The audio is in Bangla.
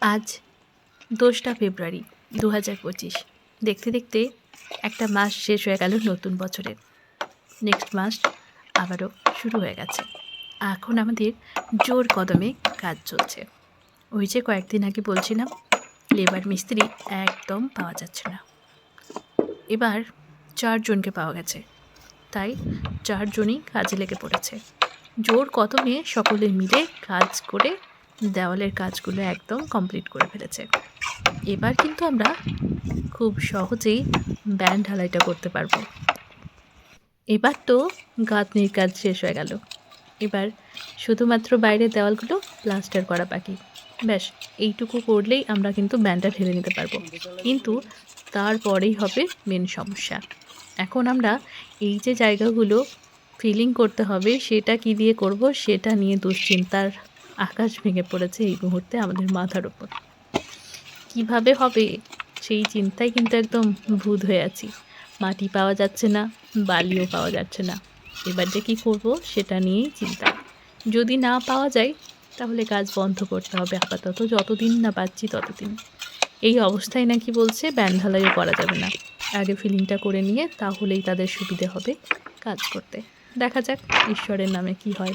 আজ দোসরা ফেব্রুয়ারি দু হাজার পঁচিশ। দেখতে দেখতে একটা মাস শেষ হয়ে গেল নতুন বছরের। নেক্সট মাস আবারও শুরু হয়ে গেছে। এখন আমাদের জোর কদমে কাজ চলছে। ওই যে কয়েকদিন আগে বলছিলাম, লেবার মিস্ত্রি একদম পাওয়া যাচ্ছে না। এবার চারজনকে পাওয়া গেছে। তাই চারজনই কাজে লেগে পড়েছে। জোর কদমে সকলে মিলে কাজ করে দেওয়ালের কাজগুলো একদম কমপ্লিট করে ফেলেছে। এবার কিন্তু আমরা খুব সহজেই ব্যান্ড ঢালাইটা করতে পারব। এবার তো গাঁথনির কাজ শেষ হয়ে গেল। এবার শুধুমাত্র বাইরের দেওয়ালগুলো প্লাস্টার করা বাকি। ব্যাস, এইটুকু করলেই আমরা কিন্তু ব্যান্ডটা ঢেলে নিতে পারব। কিন্তু তারপরেই হবে মেন সমস্যা। এখন আমরা এই যে জায়গাগুলো ফিলিং করতে হবে, সেটা কি দিয়ে করব, সেটা নিয়ে দুশ্চিন্তার আকাশ ভেঙে পড়েছে এই মুহূর্তে আমাদের মাথার ওপর কীভাবে হবে? সেই চিন্তায় কিন্তু একদম ভূত হয়ে আছি। মাটি পাওয়া যাচ্ছে না, বালিও পাওয়া যাচ্ছে না। এবার যে কী করব সেটা নিয়েই চিন্তা। যদি না পাওয়া যায়, তাহলে কাজ বন্ধ করতে হবে আপাতত। যতদিন না পাচ্ছি ততদিন। এই অবস্থায় নাকি বলছে ব্যান ঢালাইও করা যাবে না। আগে ফিলিংটা করে নিয়ে তাহলেই তাদের সুবিধে হবে কাজ করতে। দেখা যাক ঈশ্বরের নামে কি হয়।